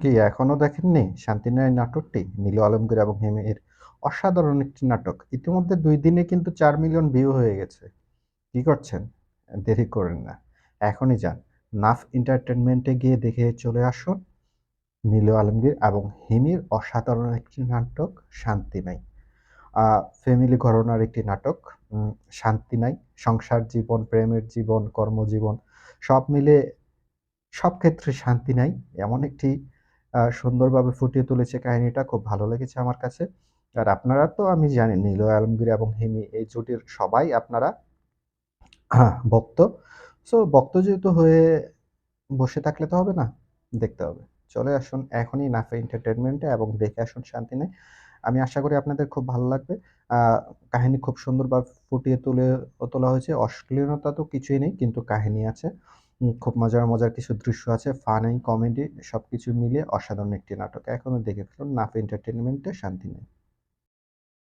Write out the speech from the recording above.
কি এখনও দেখেননি? শান্তিনয় নাটকটি নীলু আলমগীর এবং হেমের অসাধারণ একটি নাটক। ইতিমধ্যে দুই দিনে কিন্তু চার মিলিয়ন ভিউ হয়ে গেছে। কি করছেন? দেরি করেন না। এখনই যান। নাফ এন্টারটেনমেন্টে গিয়ে দেখে চলে আসুন। নীলু আলমগীর এবং হিমির অসাধারণ একটি নাটক, শান্তি নাই। ফ্যামিলি ঘরনার একটি নাটক শান্তি নাই। সংসার জীবন, প্রেমের জীবন, কর্মজীবন সব মিলে সব ক্ষেত্রে শান্তি নাই। এমন একটি সুন্দরভাবে ফুটিয়ে তুলেছে কাহিনীটা, খুব ভালো লেগেছে আমার কাছে। আর আপনারা তো, আমি জানি, নীল আলমগীর এবং হিমি, এই জুটির সবাই আপনারা ভক্ত। সো ভক্ত যেহেতু হয়ে বসে থাকলে তো হবে না, দেখতে হবে। চলে আসুন এখনই নাফে এন্টারটেনমেন্টে এবং দেখে আসুন শান্তি নেই আমি আশা করি আপনাদের খুব ভালো লাগবে। কাহিনী খুব সুন্দরভাবে ফুটিয়ে তুলে তোলা হয়েছে। অশ্লীলতা তো কিছুই নেই, কিন্তু কাহিনী আছে। খুব মজার মজার কিছু দৃশ্য আছে, ফানি, কমেডি সব কিছু মিলিয়ে অসাধারণ একটি নাটক। এখনও দেখে ফেলুন, নাফ এন্টারটেনমেন্টে শান্তি নেই।